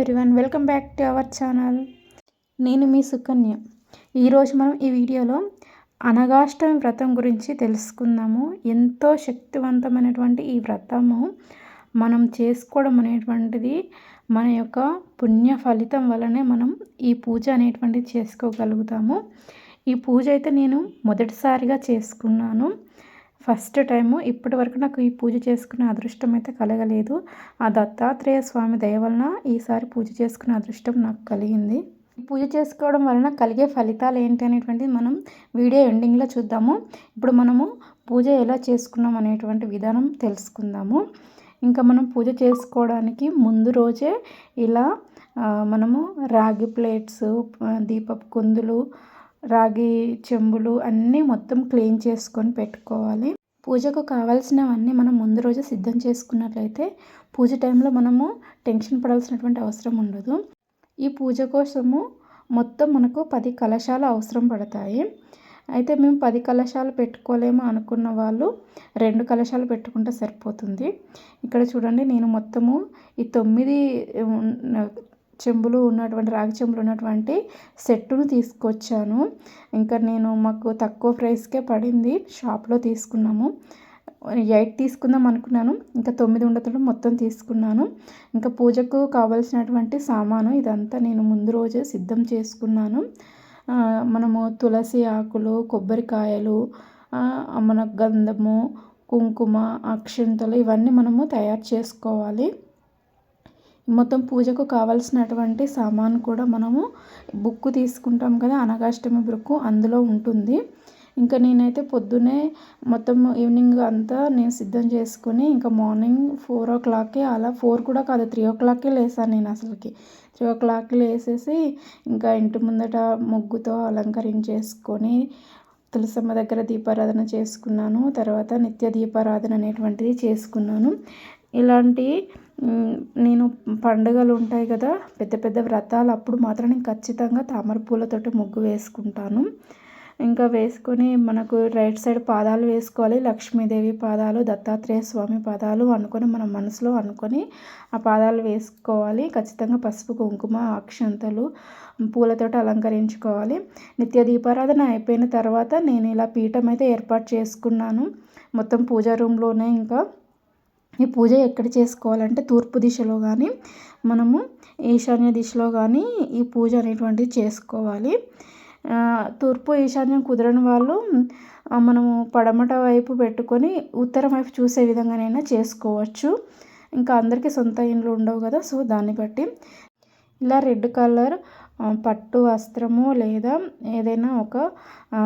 Everyone welcome back to our channel నేను మీ సుకన్య. ఈరోజు మనం ఈ వీడియోలో అనగాష్టమి వ్రతం గురించి తెలుసుకుందాము. ఎంతో శక్తివంతమైనటువంటి ఈ వ్రతము మనం చేసుకోవడం అనేటువంటిది మన యొక్క పుణ్య ఫలితం వలనే మనం ఈ పూజ అనేటువంటిది చేసుకోగలుగుతాము. ఈ పూజ అయితే నేను మొదటిసారిగా చేసుకున్నాను. ఫస్ట్ టైము ఇప్పటి వరకు నాకు ఈ పూజ చేసుకునే అదృష్టం అయితే కలగలేదు. ఆ దత్తాత్రేయ స్వామి దయ వలన ఈసారి పూజ చేసుకునే అదృష్టం నాకు కలిగింది. పూజ చేసుకోవడం వలన కలిగే ఫలితాలు ఏంటి అనేటువంటిది మనం వీడియో ఎండింగ్లో చూద్దాము. ఇప్పుడు మనము పూజ ఎలా చేసుకున్నాం అనేటువంటి విధానం తెలుసుకుందాము. ఇంకా మనం పూజ చేసుకోవడానికి ముందు రోజే ఇలా మనము రాగి ప్లేట్స్ దీపపు కుందులు రాగి చెంబులు అన్నీ మొత్తం క్లీన్ చేసుకొని పెట్టుకోవాలి. పూజకు కావాల్సినవన్నీ మనం ముందు రోజు సిద్ధం చేసుకున్నట్లయితే పూజ టైంలో మనము టెన్షన్ పడాల్సినటువంటి అవసరం ఉండదు. ఈ పూజ కోసము మొత్తం మనకు పది కలశాలు అవసరం పడతాయి. అయితే మేము పది కలశాలు పెట్టుకోలేము అనుకున్న వాళ్ళు రెండు కలశాలు పెట్టుకుంటే సరిపోతుంది. ఇక్కడ చూడండి నేను మొత్తము ఈ తొమ్మిది చెంబులు ఉన్నటువంటి రాగి చెంబులు ఉన్నటువంటి సెట్టును తీసుకొచ్చాను. ఇంకా నేను మాకు తక్కువ ప్రైస్కే పడింది. షాప్లో తీసుకున్నాము. ఎయిట్ తీసుకుందాం అనుకున్నాను. ఇంకా తొమ్మిది ఉండతలు మొత్తం తీసుకున్నాను. ఇంకా పూజకు కావలసినటువంటి సామాను ఇదంతా నేను ముందు రోజే సిద్ధం చేసుకున్నాను. మనము తులసి ఆకులు కొబ్బరికాయలు మన గంధము కుంకుమ అక్షంతలు ఇవన్నీ మనము తయారు చేసుకోవాలి. మొత్తం పూజకు కావాల్సినటువంటి సామాను కూడా మనము బుక్ తీసుకుంటాం కదా అనగాష్టమి బుక్ అందులో ఉంటుంది. ఇంకా నేనైతే పొద్దునే మొత్తం ఈవినింగ్ అంతా నేను సిద్ధం చేసుకొని ఇంకా మార్నింగ్ ఫోర్ ఓ క్లాక్కి అలా ఫోర్ కూడా కాదు త్రీ ఓ క్లాక్కే లేసాను నేను అసలుకి. త్రీ ఓ క్లాక్కి లేసేసి ఇంకా ఇంటి ముందట ముగ్గుతో అలంకరించేసుకొని తులసమ్మ దగ్గర దీపారాధన చేసుకున్నాను. తర్వాత నిత్య దీపారాధన అనేటువంటిది చేసుకున్నాను. ఇలాంటి నేను పండుగలు ఉంటాయి కదా పెద్ద పెద్ద వ్రతాలు అప్పుడు మాత్రం నేను ఖచ్చితంగా తామర పూలతోటి ముగ్గు వేసుకుంటాను. ఇంకా వేసుకొని మనకు రైట్ సైడ్ పాదాలు వేసుకోవాలి లక్ష్మీదేవి పాదాలు దత్తాత్రేయ స్వామి పాదాలు అనుకొని మన మనసులో అనుకొని ఆ పాదాలు వేసుకోవాలి. ఖచ్చితంగా పసుపు కుంకుమ అక్షంతలు పూలతోటి అలంకరించుకోవాలి. నిత్య దీపారాధన అయిపోయిన తర్వాత నేను ఇలా పీఠం అయితే ఏర్పాటు చేసుకున్నాను. మొత్తం పూజా రూమ్లోనే ఇంకా ఈ పూజ ఎక్కడ చేసుకోవాలంటే తూర్పు దిశలో కానీ మనము ఈశాన్య దిశలో కానీ ఈ పూజ అనేటువంటిది చేసుకోవాలి. తూర్పు ఈశాన్యం కుదరని వాళ్ళు మనము పడమట వైపు పెట్టుకొని ఉత్తరం వైపు చూసే విధంగానైనా చేసుకోవచ్చు. ఇంకా అందరికీ సొంత ఇండ్లు ఉండవు కదా సో దాన్ని బట్టి. ఇలా రెడ్ కలర్ పట్టు వస్త్రము లేదా ఏదైనా ఒక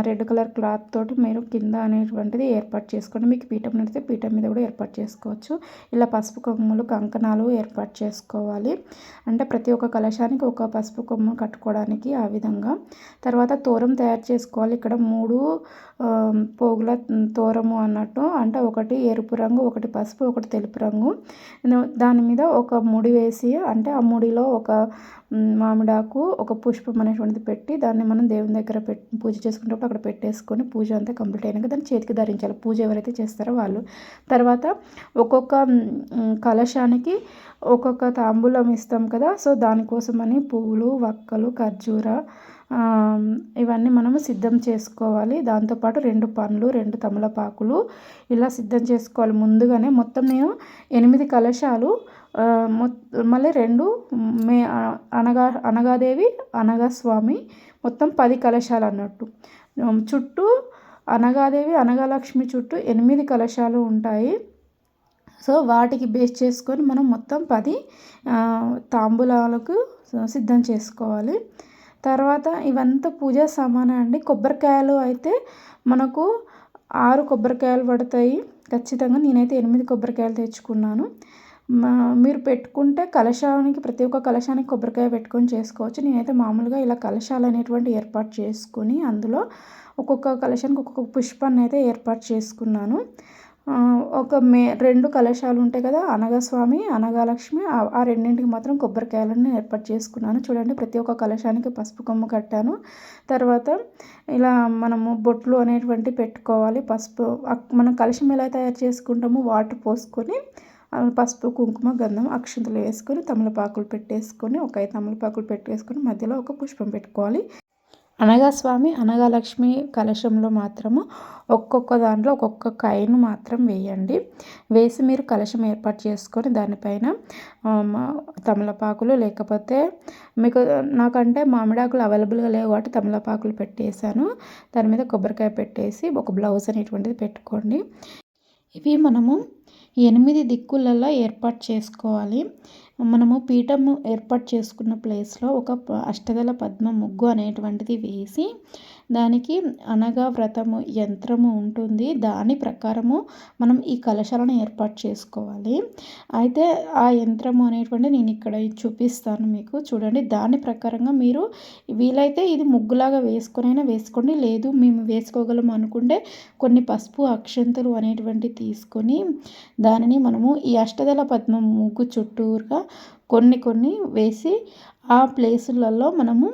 రెడ్ కలర్ క్లాత్ తోటి మీరు కింద అనేటువంటిది ఏర్పాటు చేసుకోండి. మీకు పీఠం నడితే పీఠం మీద కూడా ఏర్పాటు చేసుకోవచ్చు. ఇలా పసుపు కొమ్ములు కంకణాలు ఏర్పాటు చేసుకోవాలి. అంటే ప్రతి ఒక్క కలశానికి ఒక పసుపు కొమ్ము కట్టుకోవడానికి ఆ విధంగా. తర్వాత తోరం తయారు చేసుకోవాలి. ఇక్కడ మూడు పోగుల తోరము అన్నట్టు. అంటే ఒకటి ఎరుపు రంగు ఒకటి పసుపు ఒకటి తెలుపు రంగు. దాని మీద ఒక ముడి వేసి అంటే ఆ ముడిలో ఒక మామిడాకు ఒక పుష్పం అనేటువంటిది పెట్టి దాన్ని మనం దేవుని దగ్గర పెట్టి పూజ చేసుకునేటప్పుడు అక్కడ పెట్టేసుకొని పూజ అంతా కంప్లీట్ అయినాక దాన్ని చేతికి ధరించాలి. పూజ ఎవరైతే చేస్తారో వాళ్ళు. తర్వాత ఒక్కొక్క కలశానికి ఒక్కొక్క తాంబూలం ఇస్తాం కదా. సో దానికోసమని పువ్వులు వక్కలు ఖర్జూర ఇవన్నీ మనము సిద్ధం చేసుకోవాలి. దాంతోపాటు రెండు పండ్లు రెండు తమలపాకులు ఇలా సిద్ధం చేసుకోవాలి. ముందుగానే మొత్తం నేను ఎనిమిది కలశాలు మళ్ళీ రెండు మే అనగా అనగాదేవి అనగా స్వామి మొత్తం పది కలశాలు అన్నట్టు. చుట్టూ అనగాదేవి అనగాలక్ష్మి చుట్టూ ఎనిమిది కలశాలు ఉంటాయి. సో వాటికి బేస్ చేసుకొని మనం మొత్తం పది తాంబూలాలకు సిద్ధం చేసుకోవాలి. తర్వాత ఇవంతా పూజా సామానా అండి. కొబ్బరికాయలు అయితే మనకు ఆరు కొబ్బరికాయలు పడతాయి. ఖచ్చితంగా నేనైతే ఎనిమిది కొబ్బరికాయలు తెచ్చుకున్నాను. మీరు పెట్టుకుంటే కలశానికి ప్రతి ఒక్క కలశానికి కొబ్బరికాయ పెట్టుకొని చేసుకోవచ్చు. నేనైతే మామూలుగా ఇలా కలశాలు అనేటువంటి ఏర్పాటు చేసుకొని అందులో ఒక్కొక్క కలశానికి ఒక్కొక్క పుష్పాన్ని అయితే ఏర్పాటు చేసుకున్నాను. ఒక మే రెండు కలశాలు ఉంటాయి కదా అనగస్వామి అనగాలక్ష్మి ఆ రెండింటికి మాత్రం కొబ్బరికాయలను ఏర్పాటు చేసుకున్నాను. చూడండి ప్రతి ఒక్క కలశానికి పసుపు కొమ్మ కట్టాను. తర్వాత ఇలా మనము బొట్లు అనేటువంటి పెట్టుకోవాలి. పసుపు మనం కలశం ఎలా తయారు చేసుకుంటామో వాటర్ పోసుకొని పసుపు కుంకుమ గంధం అక్షంతలు వేసుకొని తమలపాకులు పెట్టేసుకొని ఒక ఐదు తమలపాకులు పెట్టేసుకొని మధ్యలో ఒక పుష్పం పెట్టుకోవాలి. అనగా స్వామి అనగా లక్ష్మి కలశంలో మాత్రము ఒక్కొక్క దాంట్లో ఒక్కొక్క కాయను మాత్రం వేయండి. వేసి మీరు కలశం ఏర్పాటు చేసుకొని దానిపైన తమలపాకులు లేకపోతే మీకు నాకంటే మామిడాకులు అవైలబుల్గా లేవు కాబట్టి తమలపాకులు పెట్టేశాను. దాని మీద కొబ్బరికాయ పెట్టేసి ఒక బ్లౌజ్ అనేటువంటిది పెట్టుకోండి. ఇవి మనము ఎనిమిది దిక్కులలో ఏర్పాటు చేసుకోవాలి. మనము పీఠము ఏర్పాటు చేసుకున్న ప్లేస్లో ఒక అష్టదల పద్మ ముగ్గు అనేటువంటిది వేసి దానికి అనగా వ్రతము యంత్రము ఉంటుంది. దాని ప్రకారము మనం ఈ కలశాలను ఏర్పాటు చేసుకోవాలి. అయితే ఆ యంత్రము అనేటువంటి నేను ఇక్కడ చూపిస్తాను మీకు. చూడండి దాని ప్రకారంగా మీరు వీలైతే ఇది ముగ్గులాగా వేసుకునైనా వేసుకోండి. లేదు మేము వేసుకోగలం అనుకుంటే కొన్ని పసుపు అక్షంతలు అనేటువంటి తీసుకొని దానిని మనము ఈ అష్టదల పద్మం ముగ్గు చుట్టూరుగా కొన్ని కొన్ని వేసి ఆ ప్లేసులలో మనము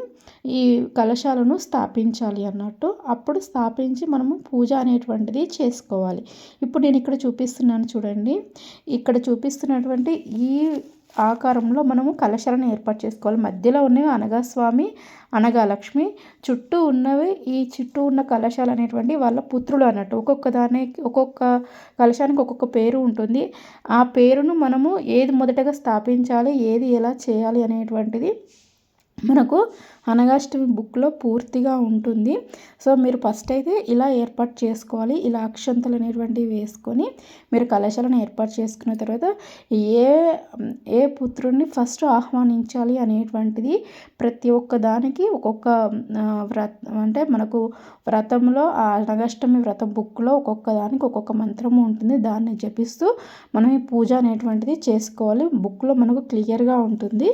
ఈ కలశాలను స్థాపించాలి అన్నట్టు. అప్పుడు స్థాపించి మనము పూజ అనేటువంటిది చేసుకోవాలి. ఇప్పుడు నేను ఇక్కడ చూపిస్తున్నాను చూడండి. ఇక్కడ చూపిస్తున్నటువంటి ఈ ఆకారంలో మనము కలశాలను ఏర్పాటు చేసుకోవాలి. మధ్యలో ఉన్నవి అనగా స్వామి అనగా లక్ష్మి చుట్టూ ఉన్నవి ఈ చుట్టూ ఉన్న కలశాలు అనేటువంటి వాళ్ళ పుత్రులు అన్నట్టు. ఒక్కొక్క దానికి ఒక్కొక్క కలశానికి ఒక్కొక్క పేరు ఉంటుంది. ఆ పేరును మనము ఏది మొదటగా స్థాపించాలి ఏది ఎలా చేయాలి అనేటువంటిది మనకు అనగాష్టమి బుక్లో పూర్తిగా ఉంటుంది. సో మీరు ఫస్ట్ అయితే ఇలా ఏర్పాటు చేసుకోవాలి. ఇలా అక్షంతలు అనేటువంటివి వేసుకొని మీరు కలశాలను ఏర్పాటు చేసుకున్న తర్వాత ఏ ఏ పుత్రుడిని ఫస్ట్ ఆహ్వానించాలి అనేటువంటిది ప్రతి ఒక్క దానికి ఒక్కొక్క వ్రత అంటే మనకు వ్రతంలో ఆ అనగాష్టమి వ్రత బుక్లో ఒక్కొక్క దానికి ఒక్కొక్క మంత్రము ఉంటుంది. దాన్ని జపిస్తూ మనం ఈ పూజ అనేటువంటిది చేసుకోవాలి. బుక్లో మనకు క్లియర్గా ఉంటుంది.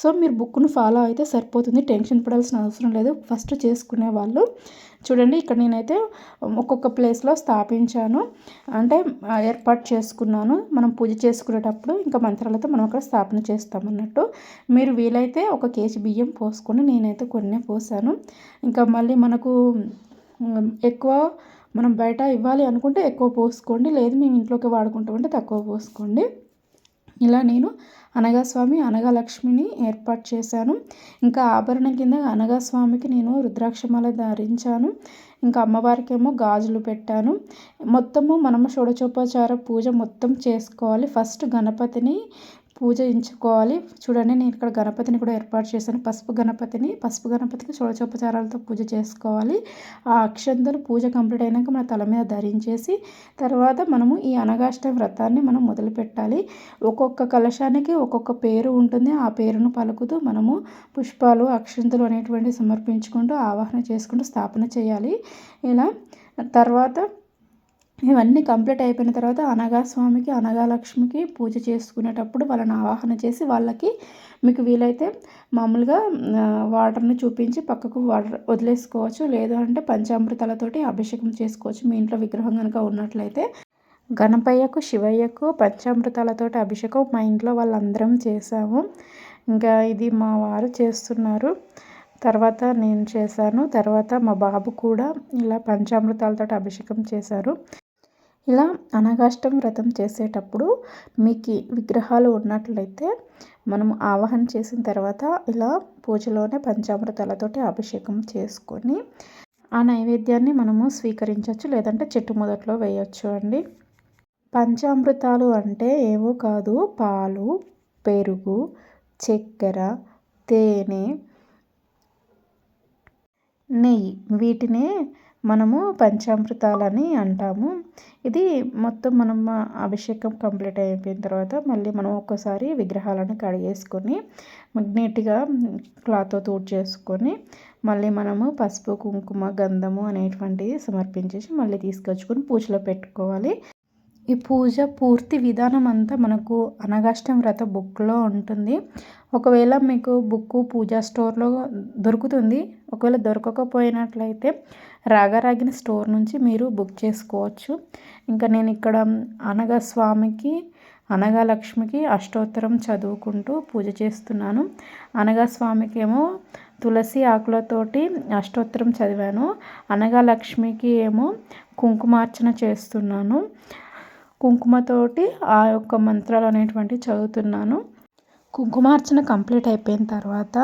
సో మీరు బుక్ను ఫాలో అయితే సరిపోతుంది. టెన్షన్ పడాల్సిన అవసరం లేదు. ఫస్ట్ చేసుకునే వాళ్ళు. చూడండి ఇక్కడ నేనైతే ఒక్కొక్క ప్లేస్లో స్థాపించాను. అంటే ఏర్పాటు చేసుకున్నాను. మనం పూజ చేసుకునేటప్పుడు ఇంకా మంత్రాలతో మనం అక్కడ స్థాపన చేస్తామన్నట్టు మీరు వీలైతే ఒక కేజీ బియ్యం పోసుకొని నేనైతే కొన్ని పోసాను. ఇంకా మళ్ళీ మనకు ఎక్కువ మనం బయట ఇవ్వాలి అనుకుంటే ఎక్కువ పోసుకోండి. లేదు మేము ఇంట్లోకి వాడుకుంటామంటే తక్కువ పోసుకోండి. ఇలా నేను అనగాస్వామి అనగలక్ష్మిని ఏర్పాటు చేశాను. ఇంకా ఆభరణం కింద అనగాస్వామికి నేను రుద్రాక్షమాల ధరించాను. ఇంకా అమ్మవారికేమో గాజులు పెట్టాను. మొత్తము మనము షోడచోపచార పూజ మొత్తం చేసుకోవాలి. ఫస్ట్ గణపతిని పూజించుకోవాలి చూడండి నేను ఇక్కడ గణపతిని కూడా ఏర్పాటు చేశాను. పసుపు గణపతిని పసుపు గణపతికి షోడచోపచారాలతో పూజ చేసుకోవాలి. ఆ అక్షంతలు పూజ కంప్లీట్ అయినాక మన తల మీద ధరించేసి తర్వాత మనము ఈ అనగాష్ట వ్రతాన్ని మనం మొదలుపెట్టాలి. ఒక్కొక్క కలశానికి ఒక్కొక్క పేరు ఉంటుంది. ఆ పేరును పలుకుతూ మనము పుష్పాలు అక్షంతలు అనేటువంటి సమర్పించుకుంటూ ఆవాహన చేసుకుంటూ స్థాపన చేయాలి. ఇలా తర్వాత ఇవన్నీ కంప్లీట్ అయిపోయిన తర్వాత అనగా స్వామికి అనగా లక్ష్మికి పూజ చేసుకునేటప్పుడు వాళ్ళని ఆవాహన చేసి వాళ్ళకి మీకు వీలైతే మామూలుగా వాటర్ని చూపించి పక్కకు వాటర్ వదిలేసుకోవచ్చు. లేదు అంటే పంచామృతాలతోటి అభిషేకం చేసుకోవచ్చు. మీ ఇంట్లో విగ్రహం కనుక ఉన్నట్లయితే గణపయ్యకు శివయ్యకు పంచామృతాలతోటి అభిషేకం మా ఇంట్లో వాళ్ళందరం చేసాము ఇంకా ఇది మా వారు చేస్తున్నారు. తర్వాత నేను చేశాను. తర్వాత మా బాబు కూడా ఇలా పంచామృతాలతో అభిషేకం చేశారు. ఇలా అనగాష్టం వ్రతం చేసేటప్పుడు మీకు విగ్రహాలు ఉన్నట్లయితే మనం ఆవాహన చేసిన తర్వాత ఇలా పూజలోనే పంచామృతాలతోటి అభిషేకం చేసుకొని ఆ నైవేద్యాన్ని మనము స్వీకరించవచ్చు లేదంటే చెట్టు మొదట్లో వేయచ్చు అండి. పంచామృతాలు అంటే ఏవో కాదు పాలు పెరుగు చక్కెర తేనె నెయ్యి వీటినే మనము పంచామృతాలని అంటాము. ఇది మొత్తం మనం అభిషేకం కంప్లీట్ అయిపోయిన తర్వాత మళ్ళీ మనం ఒక్కసారి విగ్రహాలను కడిగేసుకొని నీట్గా క్లాత్తో తూడ్ చేసుకొని మళ్ళీ మనము పసుపు కుంకుమ గంధము అనేటువంటివి సమర్పించేసి మళ్ళీ తీసుకొచ్చుకొని పూజలో పెట్టుకోవాలి. ఈ పూజ పూర్తి విధానం అంతా మనకు అనగాష్టం వ్రత బుక్లో ఉంటుంది. ఒకవేళ మీకు బుక్ పూజా స్టోర్లో దొరుకుతుంది ఒకవేళ దొరకకపోయినట్లయితే రాగరాగిన స్టోర్ నుంచి మీరు బుక్ చేసుకోవచ్చు. ఇంకా నేను ఇక్కడ అనగా స్వామికి అనగా లక్ష్మికి అష్టోత్తరం చదువుకుంటూ పూజ చేస్తున్నాను. అనగా స్వామికి ఏమో తులసి ఆకులతోటి అష్టోత్తరం చదివాను. అనగా లక్ష్మికి ఏమో కుంకుమార్చన చేస్తున్నాను. కుంకుమతోటి ఆ యొక్క మంత్రాలు అనేటువంటివి చదువుతున్నాను. కుంకుమార్చన కంప్లీట్ అయిపోయిన తర్వాత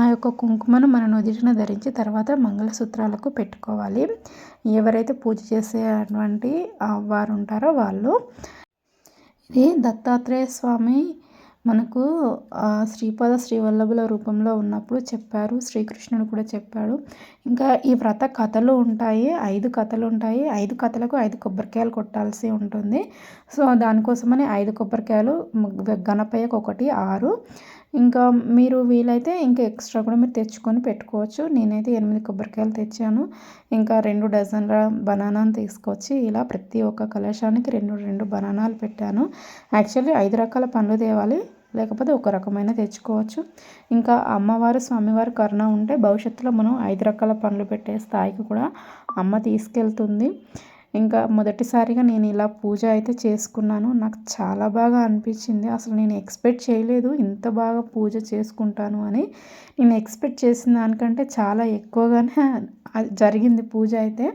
ఆ యొక్క కుంకుమను మన నుదిటిన ధరించి తర్వాత మంగళసూత్రాలకు పెట్టుకోవాలి. ఎవరైతే పూజ చేసేటువంటి వారు ఉంటారో వాళ్ళు. ఇది దత్తాత్రేయ స్వామి మనకు శ్రీపాద శ్రీవల్లభుల రూపంలో ఉన్నప్పుడు చెప్పారు శ్రీకృష్ణుడు కూడా చెప్పాడు. ఇంకా ఈ వ్రత కథలు ఉంటాయి ఐదు కథలు ఉంటాయి. ఐదు కథలకు ఐదు కొబ్బరికాయలు కొట్టాల్సి ఉంటుంది. సో దానికోసమని ఐదు కొబ్బరికాయలు గణపయ్యకు ఒకటి ఆరు. ఇంకా మీరు వీలైతే ఇంకా ఎక్స్ట్రా కూడా మీరు తెచ్చుకొని పెట్టుకోవచ్చు. నేనైతే ఎనిమిది కొబ్బరికాయలు తెచ్చాను. ఇంకా రెండు డజన్ల బనానాను తీసుకొచ్చి ఇలా ప్రతి ఒక్క కలశానికి రెండు రెండు బనానాలు పెట్టాను. యాక్చువల్లీ ఐదు రకాల పండ్లు తేవాలి. లేకపోతే ఒక రకమైన తెచ్చుకోవచ్చు. ఇంకా అమ్మవారు స్వామివారి కరుణ ఉంటే భవిష్యత్తులో మనం ఐదు రకాల పండ్లు పెట్టే స్థాయికి కూడా అమ్మ తీసుకెళ్తుంది. ఇంకా మొదటిసారిగా నేను ఇలా పూజ అయితే చేసుకున్నాను. నాకు చాలా బాగా అనిపించింది. అసలు నేను ఎక్స్పెక్ట్ చేయలేదు ఇంత బాగా పూజ చేసుకుంటాను అని. నేను ఎక్స్పెక్ట్ చేసిన దానికంటే చాలా ఎక్కువగానే జరిగింది పూజ అయితే.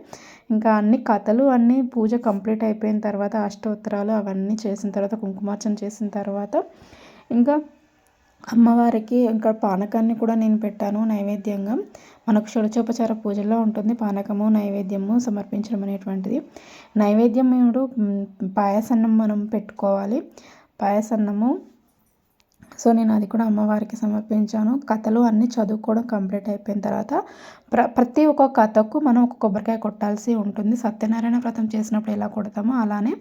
ఇంకా అన్ని కథలు అన్నీ పూజ కంప్లీట్ అయిపోయిన తర్వాత అష్టోత్తరాలు అవన్నీ చేసిన తర్వాత కుంకుమార్చన చేసిన తర్వాత ఇంకా అమ్మవారికి ఇంకా పానకాన్ని కూడా నేను పెట్టాను నైవేద్యంగా. మనకు షుడచోపచార పూజల్లో ఉంటుంది. పానకము నైవేద్యము సమర్పించడం అనేటువంటిది. నైవేద్యం మీరు పాయసన్నం మనం పెట్టుకోవాలి. పాయసన్నము. సో నేను అది కూడా అమ్మవారికి సమర్పించాను. కథలు అన్నీ చదువుకోవడం కంప్లీట్ అయిపోయిన తర్వాత ప్ర ప్రతి ఒక్క కథకు మనం ఒక కొబ్బరికాయ కొట్టాల్సి ఉంటుంది. సత్యనారాయణ వ్రతం చేసినప్పుడు ఎలా కొడతామో అలానే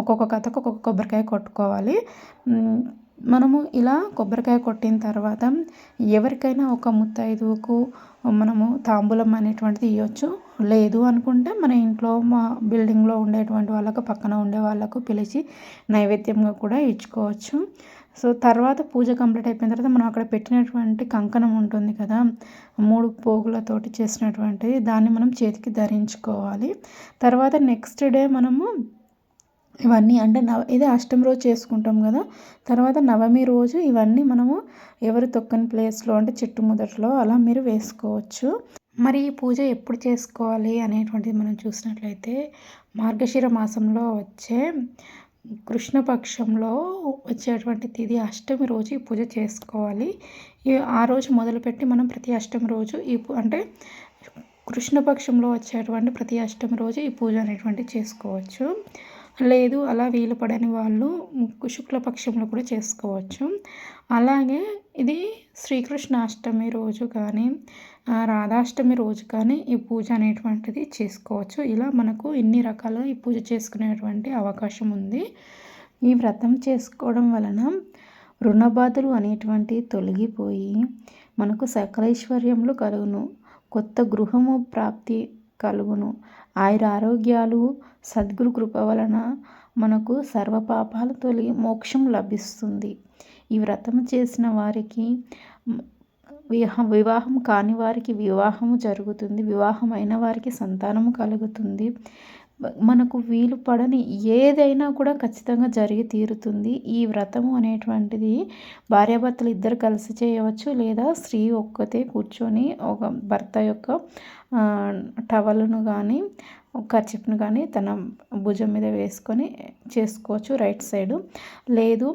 ఒక్కొక్క కథకు ఒక్కొక్క కొబ్బరికాయ కొట్టుకోవాలి. మనము ఇలా కొబ్బరికాయ కొట్టిన తర్వాత ఎవరికైనా ఒక ముత్తైదువుకు మనము తాంబూలం అనేటువంటిది ఇవ్వచ్చు లేదు అనుకుంటే మన ఇంట్లో మా బిల్డింగ్లో ఉండేటువంటి వాళ్ళకు పక్కన ఉండే వాళ్ళకు పిలిచి నైవేద్యంగా కూడా ఇచ్చుకోవచ్చు. సో తర్వాత పూజ కంప్లీట్ అయిపోయిన తర్వాత మనం అక్కడ పెట్టినటువంటి కంకణం ఉంటుంది కదా మూడు పోగులతోటి చేసినటువంటిది దాన్ని మనం చేతికి ధరించుకోవాలి. తర్వాత నెక్స్ట్ డే మనము ఇవన్నీ అంటే నవ ఇదే అష్టమి రోజు చేసుకుంటాం కదా. తర్వాత నవమి రోజు ఇవన్నీ మనము ఎవరు తొక్కని ప్లేస్లో అంటే చెట్టు మొదట్లో అలా మీరు వేసుకోవచ్చు. మరి ఈ పూజ ఎప్పుడు చేసుకోవాలి అనేటువంటిది మనం చూసినట్లయితే మార్గశిర మాసంలో వచ్చే కృష్ణపక్షంలో వచ్చేటువంటి తిది అష్టమి రోజు ఈ పూజ చేసుకోవాలి. ఈ ఆ రోజు మొదలుపెట్టి మనం ప్రతి అష్టమి రోజు ఈ అంటే కృష్ణపక్షంలో వచ్చేటువంటి ప్రతి అష్టమి రోజు ఈ పూజ అనేటువంటి చేసుకోవచ్చు. లేదు అలా వీలు పడని వాళ్ళు శుక్లపక్షంలో కూడా చేసుకోవచ్చు. అలాగే ఇది శ్రీకృష్ణాష్టమి రోజు కానీ రాధాష్టమి రోజు కానీ ఈ పూజ అనేటువంటిది చేసుకోవచ్చు. ఇలా మనకు ఇన్ని రకాలుగా ఈ పూజ చేసుకునేటువంటి అవకాశం ఉంది. ఈ వ్రతం చేసుకోవడం వలన రుణబాధలు అనేటువంటి తొలగిపోయి మనకు సకలైశ్వర్యములు కలుగును. కొత్త గృహము ప్రాప్తి కలుగును. ఆయుర ఆరోగ్యాలు సద్గురు కృప వలన మనకు సర్వపాపాలు తొలగి మోక్షం లభిస్తుంది. ఈ వ్రతం చేసిన వారికి వివాహం వివాహం కాని వారికి వివాహము జరుగుతుంది. వివాహం అయిన వారికి సంతానము కలుగుతుంది. మనకు వీలు పడని ఏదైనా కూడా ఖచ్చితంగా జరిగి తీరుతుంది. ఈ వ్రతము అనేటువంటిది భార్యాభర్తలు ఇద్దరు కలిసి చేయవచ్చు లేదా స్త్రీ ఒక్కతే కూర్చొని ఒక భర్త యొక్క టవల్ను కానీ కర్చిప్ను కానీ తన భుజం మీద వేసుకొని చేసుకోవచ్చు రైట్ సైడు. లేదు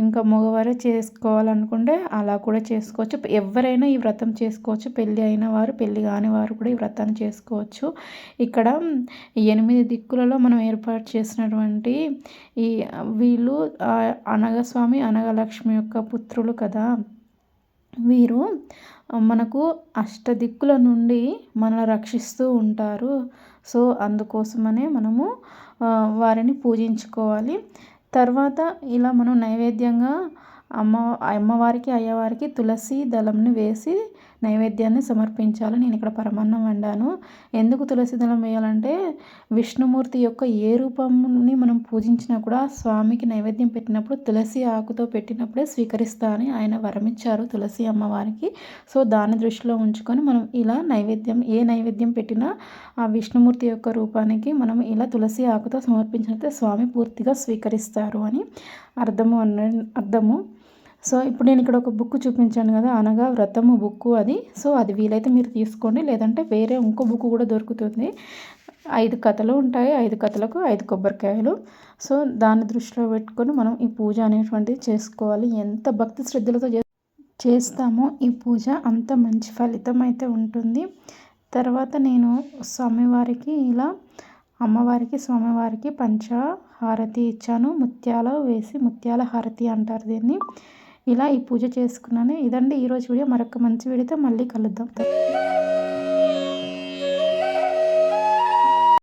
ఇంకా మగవారే చేసుకోవాలనుకుంటే అలా కూడా చేసుకోవచ్చు. ఎవరైనా ఈ వ్రతం చేసుకోవచ్చు. పెళ్ళి అయిన వారు పెళ్ళి కాని వారు కూడా ఈ వ్రతాన్ని చేసుకోవచ్చు. ఇక్కడ ఎనిమిది దిక్కులలో మనం ఏర్పాటు చేసినటువంటి ఈ వీళ్ళు అనగస్వామి అనగలక్ష్మి యొక్క పుత్రులు కదా. వీరు మనకు అష్టదిక్కుల నుండి మనల్ని రక్షిస్తూ ఉంటారు. సో అందుకోసమనే మనము వారిని పూజించుకోవాలి. తర్వాత ఇలా మనం నైవేద్యంగా అమ్మ అమ్మవారికి అయ్యవారికి తులసి దళంని వేసి నైవేద్యాన్ని సమర్పించాలి. నేను ఇక్కడ పరమాన్నం వండాను. ఎందుకు తులసి దళం వేయాలంటే విష్ణుమూర్తి యొక్క ఏ రూపంని మనం పూజించినా కూడా స్వామికి నైవేద్యం పెట్టినప్పుడు తులసి ఆకుతో పెట్టినప్పుడే స్వీకరిస్తా అని ఆయన వరమిచ్చారు తులసి అమ్మవారికి. సో దాన్ని దృష్టిలో ఉంచుకొని మనం ఇలా నైవేద్యం ఏ నైవేద్యం పెట్టినా ఆ విష్ణుమూర్తి యొక్క రూపానికి మనం ఇలా తులసి ఆకుతో సమర్పించినట్లయితే స్వామి పూర్తిగా స్వీకరిస్తారు అని అర్థము అన్న అర్థము. సో ఇప్పుడు నేను ఇక్కడ ఒక బుక్ చూపించాను కదా అనగా వ్రతము బుక్ అది. సో అది వీలైతే మీరు తీసుకోండి లేదంటే వేరే ఇంకో బుక్ కూడా దొరుకుతుంది. ఐదు కథలు ఉంటాయి ఐదు కథలకు ఐదు కొబ్బరికాయలు. సో దాన్ని దృష్టిలో పెట్టుకొని మనం ఈ పూజ అనేటువంటిది చేసుకోవాలి. ఎంత భక్తి శ్రద్ధలతో చేస్తామో ఈ పూజ అంత మంచి ఫలితం అయితే ఉంటుంది. తర్వాత నేను స్వామివారికి ఇలా అమ్మవారికి స్వామివారికి పంచ హారతి ఇచ్చాను. ముత్యాల వేసి ముత్యాల హారతి అంటారు దీన్ని. ఇలా ఈ పూజ చేసుకున్నాను. ఇదండి ఈరోజు వీడియో. మరొక మంచి వీడియోతో మళ్ళీ కలుద్దాం.